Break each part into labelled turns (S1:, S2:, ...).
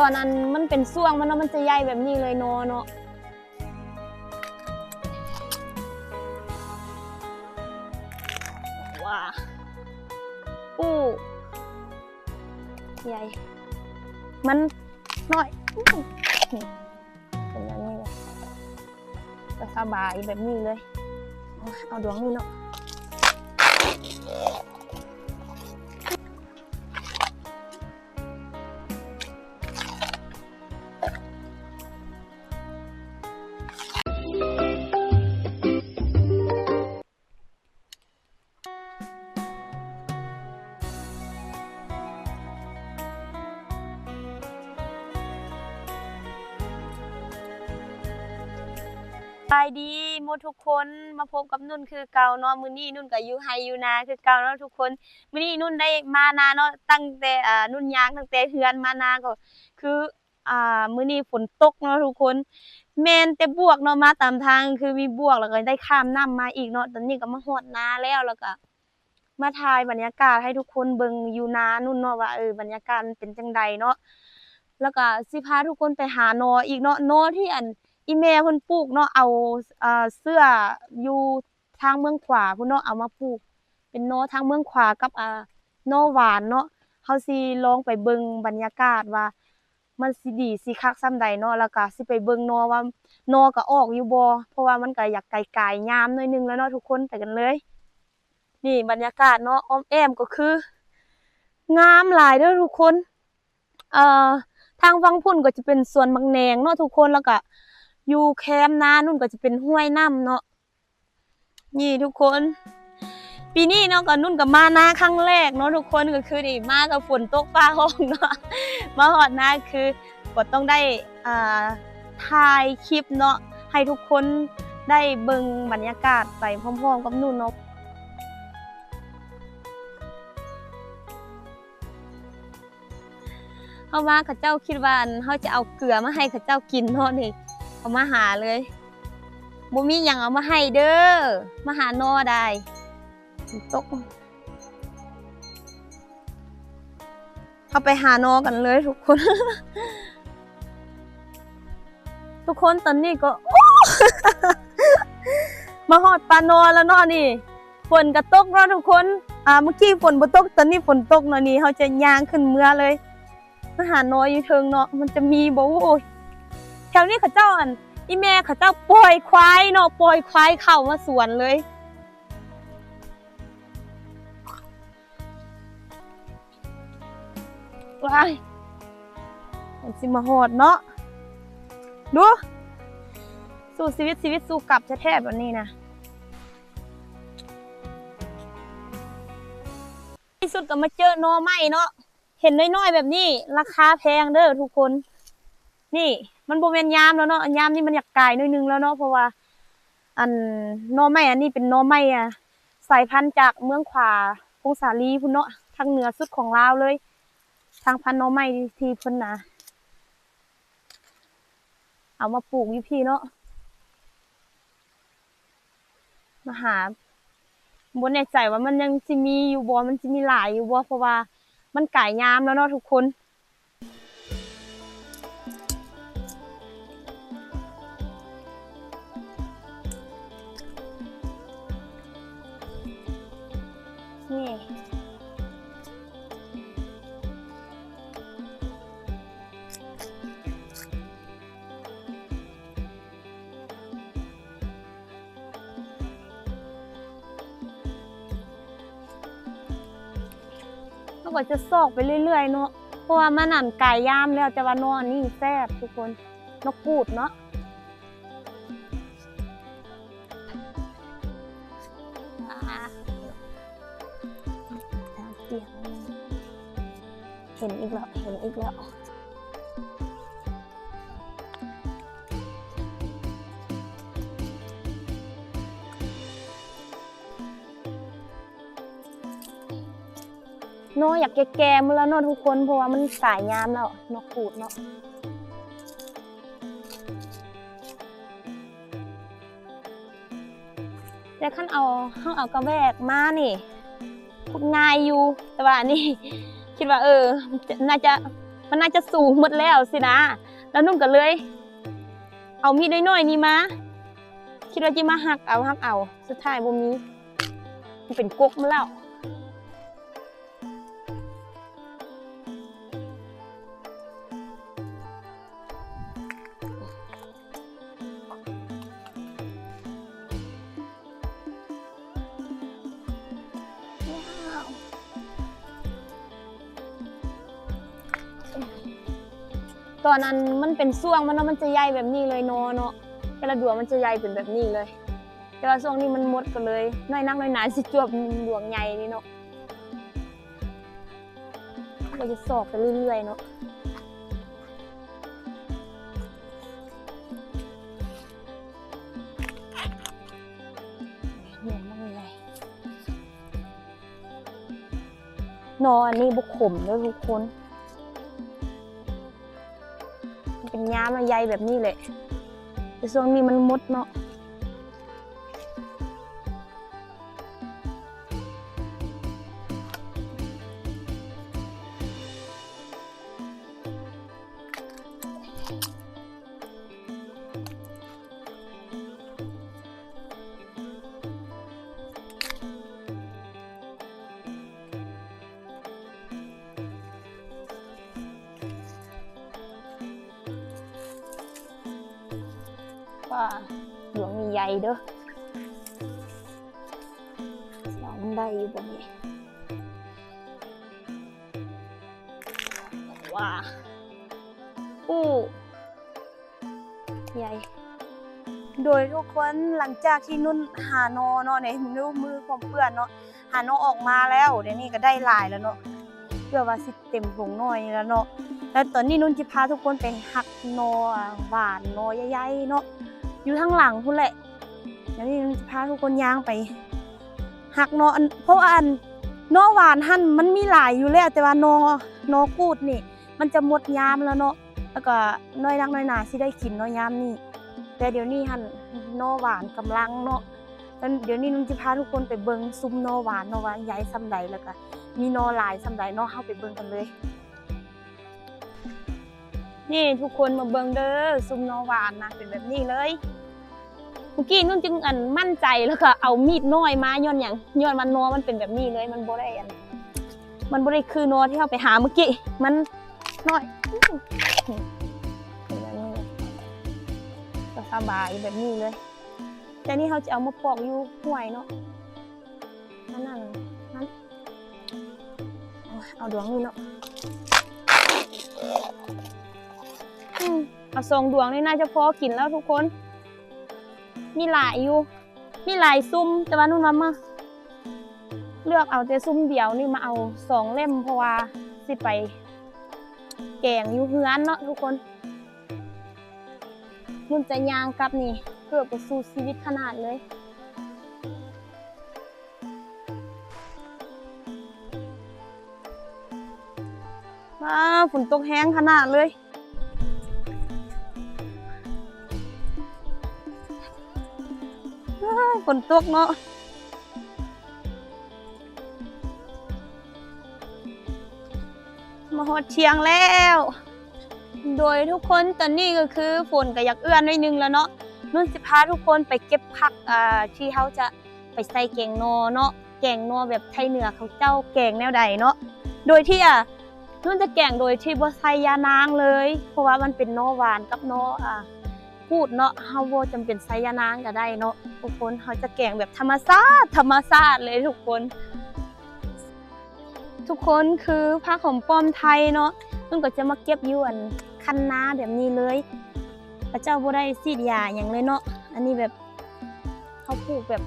S1: ตอนอันมันเป็นช่วงมันเนาะมันจะใหญ่แบบนี้เลยเนาะเนาะว้าอู้ใหญ่ มันน้อยอื้อนี่เป็นแบบนี้เลยสบายแบบนี้เลย เอาเอาดวงนี่เนาะ สบายดีหมดทุกคนมาพบกับนุ่นคือเก่าเนาะมื้อนี้นุ่นก็อยู่ไฮอยู่นาคือเก่าเนาะทุกคนมื้อนี้นุ่นได้มานาเนาะตั้งแต่อ่านุ่นย่างตั้งแต่เฮือนมานาก็ คืออ่ามื้อนี้ฝนตกเนาะทุกคนแมนแต่บวกเนาะมาตามทางคือมีบวกแล้วก็ได้ข้ามน้ำมาอีกเนาะตอนนี้ก็มาฮอดนาแล้วแล้วก็มาถ่ายบรรยากาศให้ทุกคนเบิ่งอยู่นานุ่นเนาะว่าเออบรรยากาศเป็นจังใดเนาะแล้วก็สิพาทุกคนไปหานออีกเนาะนอที่อัน อีแม่เพิ่นปลูกเนาะเอาเอ่อเสื้ออยู่ทางเมืองขวาพุ่นเนาะเอามาปลูก เป็นโนทางเมืองขวากับอ่าโนหวานเนาะเฮาสิลองไปเบิ่งบรรยากาศว่า มันสิดีสิคักส่ำใดเนาะแล้วก็สิไปเบิ่งโนว่าโนก็ออกอยู่บ่เพราะว่ามันก็อยากไกลๆยามหน่อยนึงแล้วเนาะทุกคนไปกันเลย นี่บรรยากาศเนาะอ้อมแอมก็คืองามหลายเด้อทุกคน เอ่อทางฝั่งพุ่นก็จะเป็นสวนบางแนงเนาะทุกคนแล้วก็ อยู่แคมนานุ่นก็จะเป็นห้วยน้ำเนาะนี่ทุกคน ปีนี้เนาะก็นุ่นกับมานาครั้งแรกเนาะทุกคนก็คือนี่มากับฝนตกฟ้าห้องเนาะมาหอดนาคือก็ต้องได้อ่าถ่ายคลิปเนาะให้ทุกคนได้เบิ่งบรรยากาศไปพร้อมๆกับนุ่นเนาะเฮามาเขาเจ้าคิดว่าเฮาจะเอาเกลือมาให้เขาเจ้ากินเนาะนี่ เอามาหาเลยบ่มีหยังเอามาให้เด้อ มาหานอได้ตกเอาไปหานอกันเลยทุกคน ทุกคนตอนนี้ก็ มาหอดปลานอแล้วเนาะนี่ ฝนก็ตกเนาะทุกคน อ่าเมื่อกี้ฝนบ่ตก ตอนนี้ฝนตกเนาะนี่เขาจะย่างขึ้นเมื่อเลยมาหานออยู่เทิงเนาะมันจะมีบ่โอ้ย แถวนี้เขาเจ้าอันอีแม่เขาเจ้าปล่อยควายเนาะปล่อยควายเข้ามาสวนเลยว้ายมันสิมาหอดเนาะดูสู้ชีวิตชีวิตสู้กลับแท้ๆแบบนี้นะที่สุดก็มาเจอหนอไม้เนาะเห็นน้อยๆแบบนี้ ราคาแพงเด้อทุกคน นี่ มันโบเมนยามแล้วเนาะยามนี่มันอยากกายนิดนึงแล้วเนาะเพราะว่า อันหนอไม้อันนี้เป็นหนอไม้อะสายพันธุ์จากเมืองขวาพงสาลีพุ่นเนาะทางเหนือสุดของลาวเลย ทางพันโนอไม้ทีพิ่นนะเอามาปลูกอยู่พี่เนาะมาหาบนในใจว่ามันยังจะมีอยู่บ่มันจะมีหลายอยู่บ่เพราะว่า มันก่ายยามแล้วเนาะทุกคน เราก็จะซอกไปเรื่อยๆเนาะเพราะว่ามันนั่นไก่ย่ามแล้วจะว่านอนนี่แซ่บทุกคนนกกูดเนาะเห็นอีกแล้วเห็นอีกแล้ว เนาะอยากแก่ๆมาแล้วเนาะทุกคนเพราะว่ามันสายยามแล้วนกขูดเนาะแต่ขั้นเอาห้องเอากระแวกมานี่พูดง่ายอยู่แต่ว่านี่ คิดว่า เออน่าจะมันน่าจะสูงหมดแล้วสินะ แล้วนุ่นก็เลย เอามีดน้อยๆนี่มาคิดว่าจะมาหักเอาหักเอา สุดท้ายบ่มีมันเป็นกกมาแล้ว ตอนนั้นมันเป็นช่วงมันเนาะมันจะใหญ่แบบนี้เลยเนาะเนาะแต่ละดวงมันจะใหญ่เป็นแบบนี้เลย แต่ว่าช่วงนี้มันหมดก็เลยน้อยนักน้อยหนาสิจวบดวงใหญ่นี่เนาะเราจะสอบไปเรื่อยๆเนาะนื่อยมากเลยนอนนี้บุกขมด้วยทุกคน ย้ามาใยแบบนี้เลยแต่ช่วงนี้มันมดเนาะ ว่าหลวงมีใยเด้อสองมันได้อยู่บบนี้ว้าอู้ใหญ่โดยทุกคนหลังจากที่นุ่นหานอเนาะในนิ้วมือของเพื่อนเนาะหานอออกมาแล้วเดี๋ยวนี้ก็ได้หลายแล้วเนาะเพื่อว่าสิเต็มผงหน่อยแล้วเนาะแล้วตอนนี้นุ่นจะพาทุกคนไปหักนอหวานนอใหญ่ๆเนาะ อยู่ทางหลังพุ่นแหละเดี๋ยวนี้จะพาทุกคนย่างไปหักเนอเพราะอันนอหวานหั่นมันมีหลายอยู่แล้ว แต่ว่าเนอเนอกูดนี่ มันจะหมดยามแล้วเนาะแล้วก็น้อยนักน้อยหนาสิได้กินเนอยามนี่แต่เดี๋ยวนี้หั่นเนอหวานกำลังเนาะแล้วเดี๋ยวนี้นุ่นจะพาทุกคนไปเบิงซุ้มเนอหวานเนอหวานใหญ่ซำใดแล้วก็มีเนอหลายซำใดเนาะเฮาไปเบิงกันเลย นี่ทุกคนมาเบิ่งเด้อซุมนอหวานนะเป็นแบบนี้เลยเมื่อกี้นุ่นจึงอันมั่นใจแล้วก็เอามีดน้อยมาย้อนอย่างย้อนมันนอมันเป็นแบบนี้เลย มันบ่ได้อันมันบ่ได้คือนอที่เราไปหาเมื่อกี้มันน้อยอื้อนี่เป็นแบบนี้เลยก็สบายแบบนี้เลย แต่นี่เขาจะเอามาปอกอยู่ห่วยเนาะนั่นนั่นเอาดวงนี่เนาะ เอาสองดวงนี่น่าจะพอกินแล้วทุกคน มีหลายอยู่ มีหลายซุ้มแต่ว่านุ่นว่ามาเลือกเอาแต่ซุ้มเดียวนี่มาเอาสองเล่มเพราะว่าสิไป แกงอยู่เฮือนเนาะทุกคนนุ่นจะยางกลับนี่เพื่อไปสู่ชีวิตขนาดเลยว้าฝนตกแห้งขนาดเลย ฝนตกเนาะมาหดเชียงแล้ว โดยทุกคนตอนนี้ก็คือฝนก็อยากเอื้อนไว้นึงแล้วเนาะนุ่นสิพาทุกคนไปเก็บผักอ่าที่เขาจะไปใส่แกงโนเนาะแกงโนแบบไทยเหนือเขาเจ้าแกงแนวใดเนาะโดยที่อะนุ่นจะแกงโดยที่บ่ใส่ยานางเลย เพราะว่ามันเป็นโนหวานกับโนอ่า พูดเนาะเฮาบ่จำเป็นไซยานางก็ได้เนาะทุกคนเขาจะแกงแบบธรรมชาติธรรมชาติเลยทุกคน ทุกคนคือผ้าของป้อมไทยเนาะมันก็จะมาเก็บยวนคันนาแบบนี้เลย พระเจ้าบ่ได้ซีดยาอย่างเลยเนาะอันนี้แบบเขาปลูกแบบ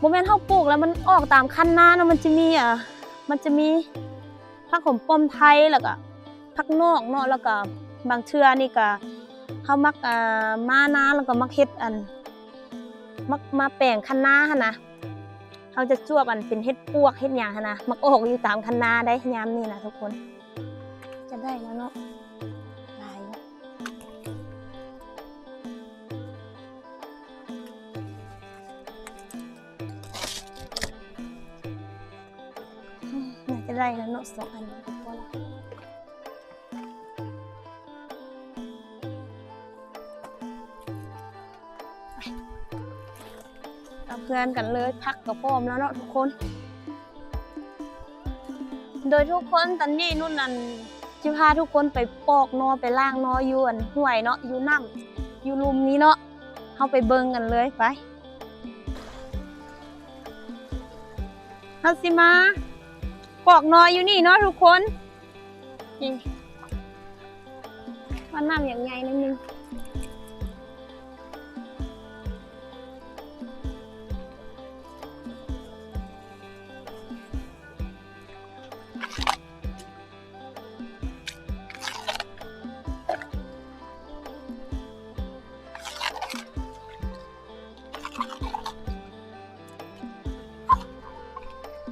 S1: บ่แม่นเขาปลูกแล้วมันออกตามคันนาเนาะมันจะมีอะมันจะมีผักของป้อมไทยแล้วก็ผักนอกเนาะแล้วก็บางเทื่อนี่ก็ เขามักอ่ามานาแล้วก็มักเฮ็ดอัน มักมาแปลงคันนาหั่นนะเขาจะจวบอันเป็นเฮ็ดปวกเฮ็ดหยังหั่นนะมักออกอยู่ตามคันนาได้ยามนี้นะทุกคน จะได้แล้วเนาะลายแล้วน่าจะได้แล้วเนาะสองอันก็ กับเพื่อนกันเลยพักกับพร้อมแล้วเนาะทุกคน โดยทุกคนตอนนี้นุ่นนั่นจะพาทุกคนไปปอกนอไปล่างนออยู่อันห้วยเนาะอยู่น้ำอยู่ลุมนี้เนาะเข้าไปเบิ่งกันเลยไปเอาสิมาปอกนออยู่นี่เนาะทุกคนนี่ว่าน้ำอย่างไงนิดนึง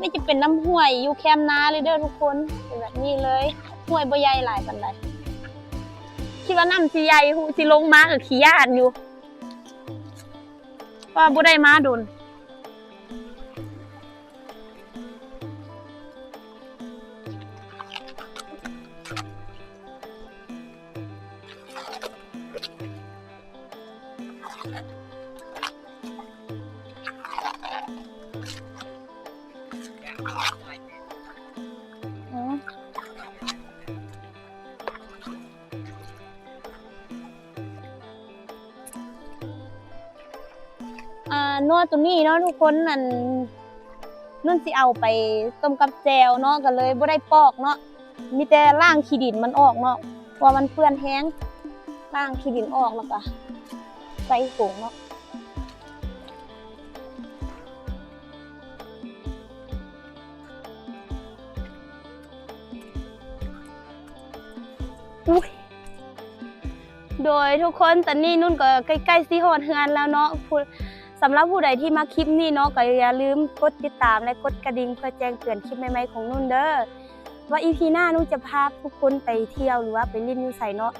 S1: นี่จะเป็นน้ำห้วยอยู่แคมนาเลยเด้อทุกคนเป็นแบบนี้เลยห้วยบ่ใหญ่หลายปันใดคิดว่าน้ำสิใหญ่หูสิลงมากับขี้ยานอยู่ว่าบ่ได้มาโดน ตัวนี้เนาะทุกคนนั่นนุ่นสิเอาไปต้มกับแจวเนาะก็เลยบ่ได้ปอกเนาะมีแต่ล่างขี้ดินมันออกเนาะพราะว่ามันเปื้อนแห้งล่างขี้ดินออกแล้วก็ใส่ผงเนาะอุ๊ยโดยทุกคนตอนนี้นุ่นก็ใกล้ๆสิฮอดเฮือนแล้วเนาะ สำหรับผู้ใดที่มาคลิปนี้เนาะก็อย่าลืมกดติดตามและกดกระดิ่งเพื่อแจ้งเตือนคลิปใหม่ๆของนุ่นเด้อว่าอีพีหน้านุ่นจะพาทุกคนไปเที่ยวหรือว่าไปเล่นอยู่ไสเนาะ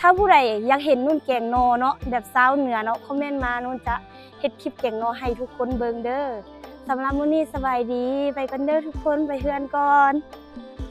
S1: ถ้าผู้ใดอยากเห็นนุ่นแกงโนเนาะแบบสาวเหนือเนาะคอมเมนต์มานุ่นจะเฮ็ดคลิปแกงโนให้ทุกคนเบิ่งเด้อสำหรับมื้อนี้สบายดี ไปกันเด้อทุกคนไปเฮือนก่อน